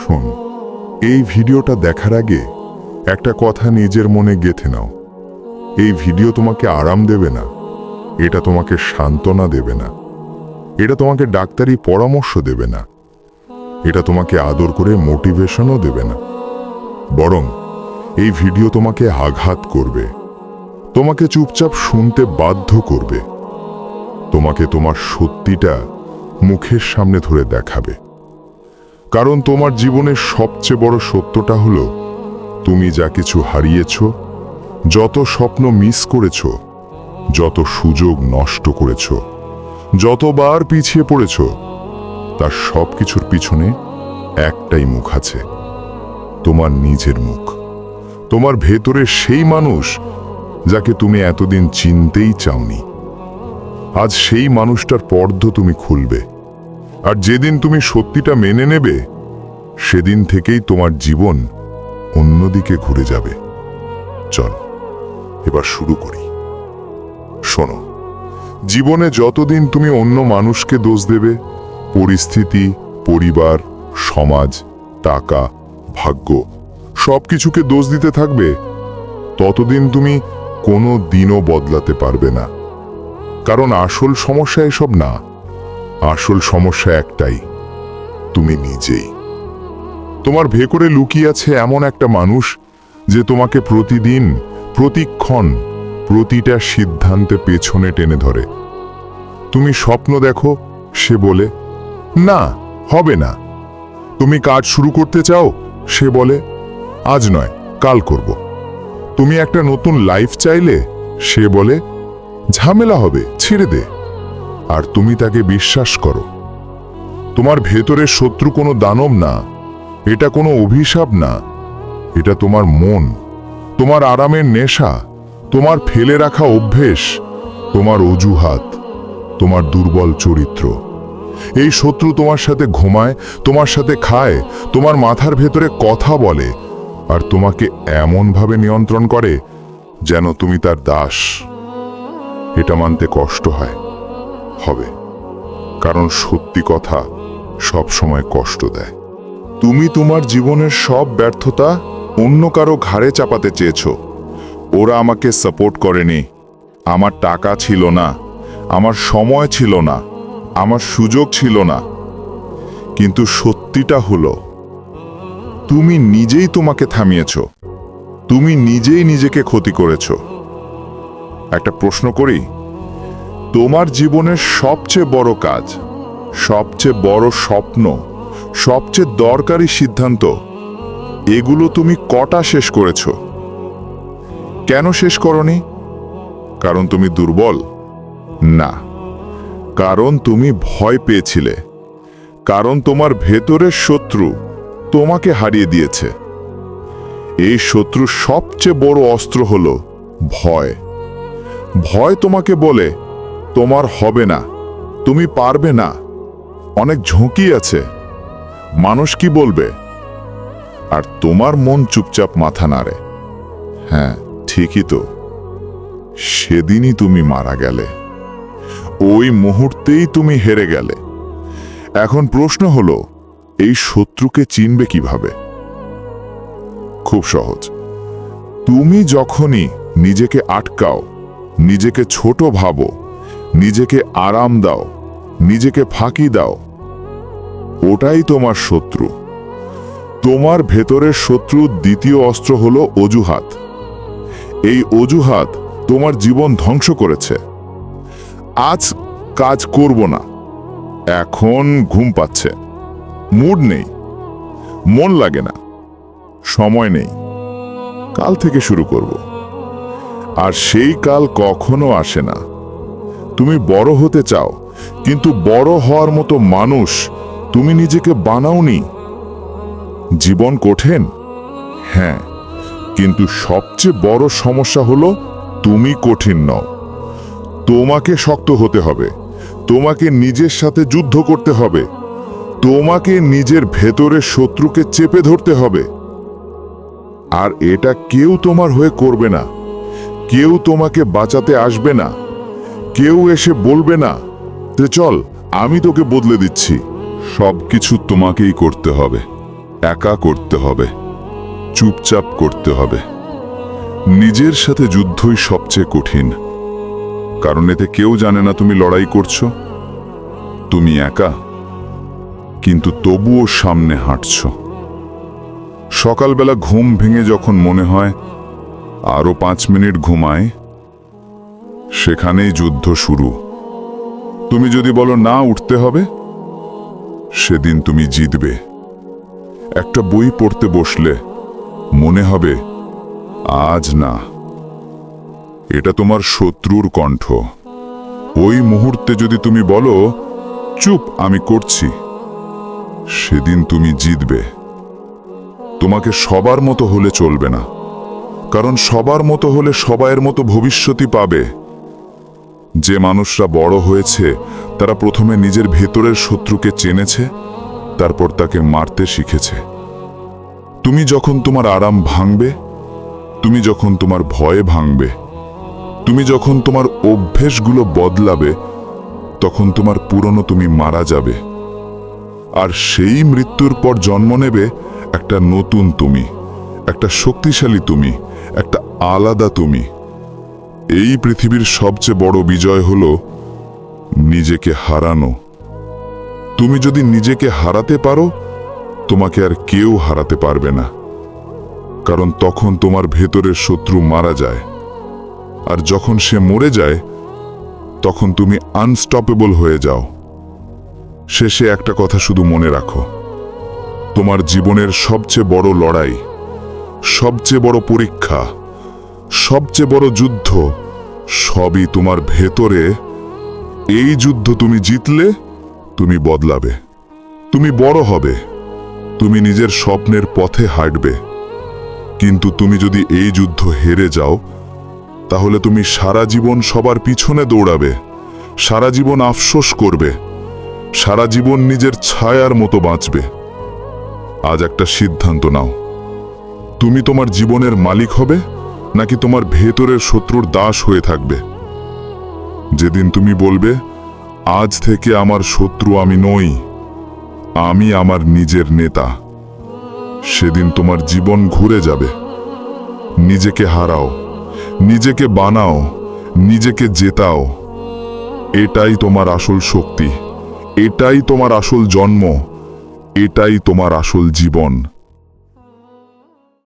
শোন, এই ভিডিওটা দেখার আগে একটা কথা নিজের মনে গেথে নাও। এই ভিডিও তোমাকে আরাম দেবে না, এটা তোমাকে সান্ত্বনা দেবে না, এটা তোমাকে ডাক্তারি পরামর্শ দেবে না, এটা তোমাকে আদর করে মোটিভেশনও দেবে না। বরং এই ভিডিও তোমাকে আঘাত করবে, তোমাকে চুপচাপ শুনতে বাধ্য করবে, তোমাকে তোমার সত্যিটা মুখের সামনে ধরে দেখাবে। কারণ তোমার জীবনের সবচেয়ে বড় সত্যটা হলো, তুমি যা কিছু হারিয়েছ, যত স্বপ্ন মিস করেছ, যত সুযোগ নষ্ট করেছ, যতবার পিছিয়ে পড়েছ, তার সব কিছুর পিছনে একটাই মুখ আছে, তোমার নিজের মুখ। তোমার ভেতরে সেই মানুষ যাকে তুমি এতদিন চিনতেই চাওনি। আজ সেই মানুষটার পর্দ তুমি খুলবে। আর যেদিন তুমি সত্যিটা মেনে নেবে, সেদিন থেকেই তোমার জীবন অন্যদিকে ঘুরে যাবে। চল, এবার শুরু করি। শোনো, জীবনে যতদিন তুমি অন্য মানুষকে দোষ দেবে, পরিস্থিতি, পরিবার, সমাজ, টাকা, ভাগ্য সব কিছুকে দোষ দিতে থাকবে, ততদিন তুমি কোনো দিনও বদলাতে পারবে না। কারণ আসল সমস্যা এসব না। আসল সমস্যা একটাই, তুমি নিজেই। তোমার ভেতরে লুকিয়ে এমন একটা মানুষ যে তোমাকে প্রতিদিন, প্রতিক্ষণ, প্রতিটা সিদ্ধান্তে পেছনে টেনে ধরে। তুমি স্বপ্ন দেখো, সে বলে, না, হবে না। তুমি কাজ শুরু করতে চাও, সে বলে, আজ নয়, কাল করব। তুমি একটা নতুন লাইফ চাইলে, সে বলে, ঝামেলা হবে। ছেড়ে দে, আর তুমি তাকে বিশ্বাস করো। তোমার ভেতরের শত্রু কোনো দানব না, এটা কোনো অভিশাপ না, এটা তোমার মন, তোমার আরামের নেশা, তোমার ফেলে রাখা অভ্যেস, তোমার অজুহাত, তোমার দুর্বল চরিত্র। এই শত্রু তোমার সাথে ঘুমায়, তোমার সাথে খায়, তোমার মাথার ভেতরে কথা বলে, আর তোমাকে এমনভাবে নিয়ন্ত্রণ করে যেন তুমি তার দাস। এটা মানতে কষ্ট হয়, হবে। কারণ সত্যি কথা সব সময় কষ্ট দেয়। তুমি তোমার জীবনের সব ব্যর্থতা অন্য কারও ঘাড়ে চাপাতে চেয়েছ। ওরা আমাকে সাপোর্ট করেনি। আমার টাকা ছিল না। আমার সময় ছিল না। আমার সুযোগ ছিল না। কিন্তু সত্যিটা হলো, তুমি নিজেই তোমাকে থামিয়েছ। তুমি নিজেই নিজেকে ক্ষতি করেছ। একটা প্রশ্ন করি। তোমার জীবনের সবচেয়ে বড় কাজ, সবচেয়ে বড় স্বপ্ন, সবচেয়ে দরকারি সিদ্ধান্ত, এগুলো তুমি কটা শেষ করেছ? কেন শেষ করনি? কারণ তুমি দুর্বল? না। কারণ তুমি ভয় পেয়েছিলে। কারণ তোমার ভেতরের শত্রু তোমাকে হারিয়ে দিয়েছে। এই শত্রু সবচেয়ে বড় অস্ত্র হল ভয়। ভয় তোমাকে বলে, তোমার হবে না, তুমি পারবে না। অনেক ঝুঁকি আছে। মানুষ কি বলবে? আর তোমার মন চুপচাপ মাথা নাড়ে। হ্যাঁ ঠিকই তো। সেদিনই তুমি মারা গেলে। ওই মুহূর্তেই তুমি হেরে গেলে। এখন প্রশ্ন হলো, এই শত্রুকে চিনবে কীভাবে? খুব সহজ। তুমি যখনই নিজেকে আটকাও নিজেকে ছোট ভাবো, নিজেকে আরাম দাও, নিজেকে ফাঁকি দাও। ওটাই তোমার শত্রু। তোমার ভেতরের শত্রুর দ্বিতীয় অস্ত্র হল অজুহাত। এই অজুহাত তোমার জীবন ধ্বংস করেছে। আজ কাজ করব না। এখন ঘুম পাচ্ছে। মুড নেই। মন লাগে না। সময় নেই। কাল থেকে শুরু করব। আর সেই কাল কখনো আসে না। তুমি বড় হতে চাও, কিন্তু বড় হওয়ার মতো মানুষ তুমি নিজেকে বানাওনি। জীবন কঠিন? হ্যাঁ কিন্তু সবচেয়ে বড় সমস্যা হলো তুমি কঠিন নও। তোমাকে শক্ত হতে হবে, তোমাকে নিজের সাথে যুদ্ধ করতে হবে, তোমাকে নিজের ভেতরের শত্রুকে চেপে ধরতে হবে। আর এটা কেউ তোমার হয়ে করবে না। কেউ তোমাকে বাঁচাতে আসবে না। কেউ এসে বলবে না যে চল, আমি তোকে বদলে দিচ্ছি। সব কিছু তোমাকেই করতে হবে। একা করতে হবে। চুপচাপ করতে হবে। নিজের সাথে যুদ্ধই সবচেয়ে কঠিন। কারণ এতে কেউ জানে না তুমি লড়াই করছ। তুমি একা। কিন্তু তবুও সামনে হাঁটছ। সকালবেলা ঘুম ভেঙে যখন মনে হয় আরও পাঁচ মিনিট ঘুমায়। সেখানেই যুদ্ধ শুরু। তুমি যদি বলো না উঠতে হবে, সেদিন তুমি জিতবে। একটা বই পড়তে বসলে মনে হবে, আজ না। এটা তোমার শত্রুর কণ্ঠ। ওই মুহূর্তে যদি তুমি বলো, চুপ, আমি করছি, সেদিন তুমি জিতবে। তোমাকে সবার মতো হলে চলবে না। কারণ সবার মতো হলে সবাইয়ের মতো ভবিষ্যতই পাবে। যে মানুষরা বড় হয়েছে, তারা প্রথমে নিজের ভেতরের শত্রুকে চেনেছে, তারপর তাকে মারতে শিখেছে। তুমি যখন তোমার আরাম ভাঙবে, তুমি যখন তোমার ভয়ে ভাঙবে, তুমি যখন তোমার অভ্যেসগুলো বদলাবে, তখন তোমার পুরনো তুমি মারা যাবে। আর সেই মৃত্যুর পর জন্ম নেবে একটা নতুন তুমি, একটা শক্তিশালী তুমি। আলাদা তুমি। এই পৃথিবীর সবচেয়ে বড় বিজয় হল নিজেকে হারানো। তুমি যদি নিজেকে হারাতে পারো, তোমাকে আর কেউ হারাতে পারবে না। কারণ তখন তোমার ভেতরের শত্রু মারা যায়। আর যখন সে মরে যায়, তখন তুমি আনস্টপেবল হয়ে যাও। শেষে একটা কথা শুধু মনে রাখো। তোমার জীবনের সবচেয়ে বড় লড়াই, সবচেয়ে বড় পরীক্ষা সবচেয়ে বড় যুদ্ধ, সবই তোমার ভেতরে। এই যুদ্ধ তুমি জিতলে, তুমি বদলাবে। তুমি বড় হবে, তুমি নিজের স্বপ্নের পথে হাঁটবে। কিন্তু তুমি যদি এই যুদ্ধ হেরে যাও, তাহলে তুমি সারা জীবন সবার পিছনে দৌড়াবে, সারা জীবন আফসোস করবে, সারা জীবন নিজের ছায়ার মতো বাঁচবে। আজ একটা সিদ্ধান্ত নাও। তুমি তোমার জীবনের মালিক হবে নাকি তোমার ভেতরের শত্রুর দাস হয়ে থাকবে? যেদিন তুমি বলবে, আজ থেকে আমার শত্রু আমি নই, আমি আমার নিজের নেতা। সেদিন তোমার জীবন ঘুরে যাবে। নিজেকে হারাও, নিজেকে বানাও, নিজেকে জেতাও। এটাই তোমার আসল শক্তি, এটাই তোমার আসল জন্ম, এটাই তোমার আসল জীবন।